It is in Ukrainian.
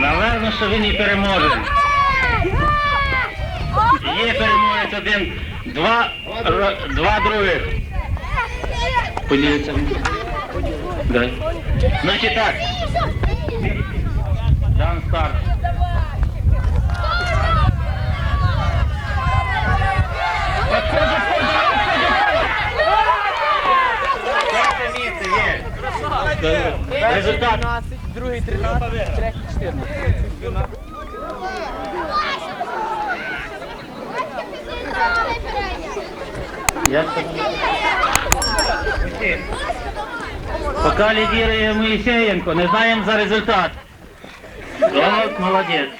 Наверно, що він і переможе. Є переможець один, два, два других. Поділіться. Значить так, Другий 13, третій 14. Я Пока лидирує Моїсеєнко, не знаємо за результат. Молодець.